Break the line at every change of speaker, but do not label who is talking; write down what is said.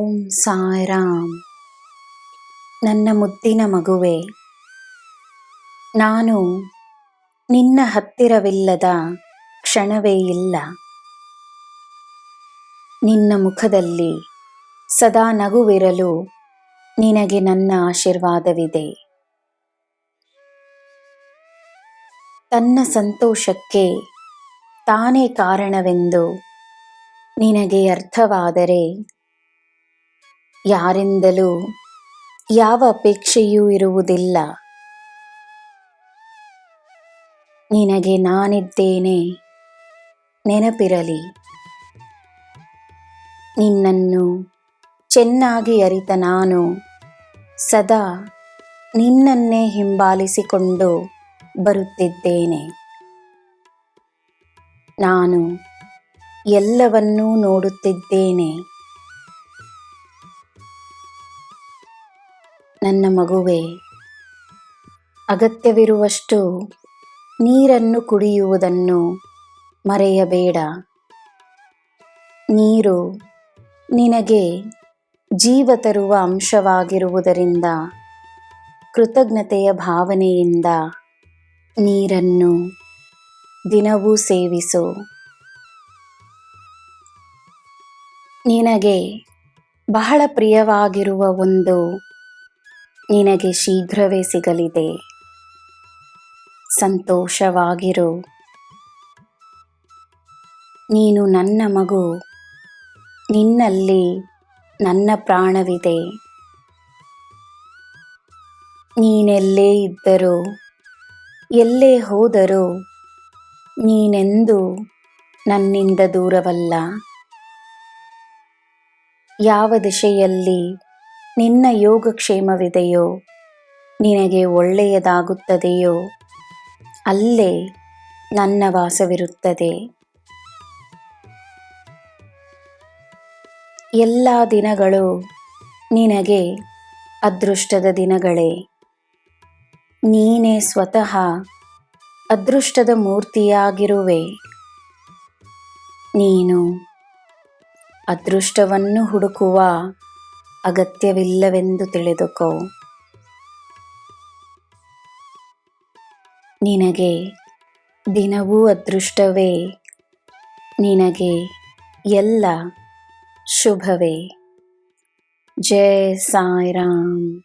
ಓಂ ಸಾರಾಮ್ ನನ್ನ ಮುದ್ದಿನ ಮಗುವೆ, ನಾನು ನಿನ್ನ ಹತ್ತಿರವಿಲ್ಲದ ಕ್ಷಣವೇ ಇಲ್ಲ. ನಿನ್ನ ಮುಖದಲ್ಲಿ ಸದಾ ನಗುವಿರಲು ನಿನಗೆ ನನ್ನ ಆಶೀರ್ವಾದವಿದೆ. ತನ್ನ ಸಂತೋಷಕ್ಕೆ ತಾನೇ ಕಾರಣವೆಂದು ನಿನಗೆ ಅರ್ಥವಾದರೆ ಯಾರಿಂದಲೂ ಯಾವ ಅಪೇಕ್ಷೆಯೂ ಇರುವುದಿಲ್ಲ. ನಿನಗೆ ನಾನಿದ್ದೇನೆ, ನೆನಪಿರಲಿ. ನಿನ್ನನ್ನು ಚೆನ್ನಾಗಿ ಅರಿತ ನಾನು ಸದಾ ನಿನ್ನನ್ನೇ ಹಿಂಬಾಲಿಸಿಕೊಂಡು ಬರುತ್ತಿದ್ದೇನೆ. ನಾನು ಎಲ್ಲವನ್ನೂ ನೋಡುತ್ತಿದ್ದೇನೆ. ನನ್ನ ಮಗುವೆ, ಅಗತ್ಯವಿರುವಷ್ಟು ನೀರನ್ನು ಕುಡಿಯುವುದನ್ನು ಮರೆಯಬೇಡ. ನೀರು ನಿನಗೆ ಜೀವ ತರುವ ಅಂಶವಾಗಿರುವುದರಿಂದ, ಕೃತಜ್ಞತೆಯ ಭಾವನೆಯಿಂದ ನೀರನ್ನು ದಿನವೂ ಸೇವಿಸು. ನಿನಗೆ ಬಹಳ ಪ್ರಿಯವಾಗಿರುವ ಒಂದು ನಿನಗೆ ಶೀಘ್ರವೇ ಸಿಗಲಿದೆ. ಸಂತೋಷವಾಗಿರು. ನೀನು ನನ್ನ ಮಗು. ನಿನ್ನಲ್ಲಿ ನನ್ನ ಪ್ರಾಣವಿದೆ. ನೀನೆಲ್ಲೇ ಇದ್ದರೂ, ಎಲ್ಲೇ ಹೋದರೂ, ನೀನೆಂದು ನನ್ನಿಂದ ದೂರವಲ್ಲ. ಯಾವ ದಿಶೆಯಲ್ಲಿ ನಿನ್ನ ಯೋಗಕ್ಷೇಮವಿದೆಯೋ? ನಿನಗೆ ಒಳ್ಳೆಯದಾಗುತ್ತದೆಯೋ? ಅಲ್ಲೇ ನನ್ನ ವಾಸವಿರುತ್ತದೆ. ಎಲ್ಲ ದಿನಗಳು ನಿನಗೆ ಅದೃಷ್ಟದ ದಿನಗಳೇ. ನೀನೇ ಸ್ವತಃ ಅದೃಷ್ಟದ ಮೂರ್ತಿಯಾಗಿರುವೆ. ನೀನು ಅದೃಷ್ಟವನ್ನು ಹುಡುಕುವ ಅಗತ್ಯವಿಲ್ಲವೆಂದು ತಿಳಿದುಕೋ. ನಿನಗೆ ದಿನವೂ ಅದೃಷ್ಟವೇ. ನಿನಗೆ ಎಲ್ಲ ಶುಭವೇ. ಜಯ ಸಾಯಿರಾಮ್.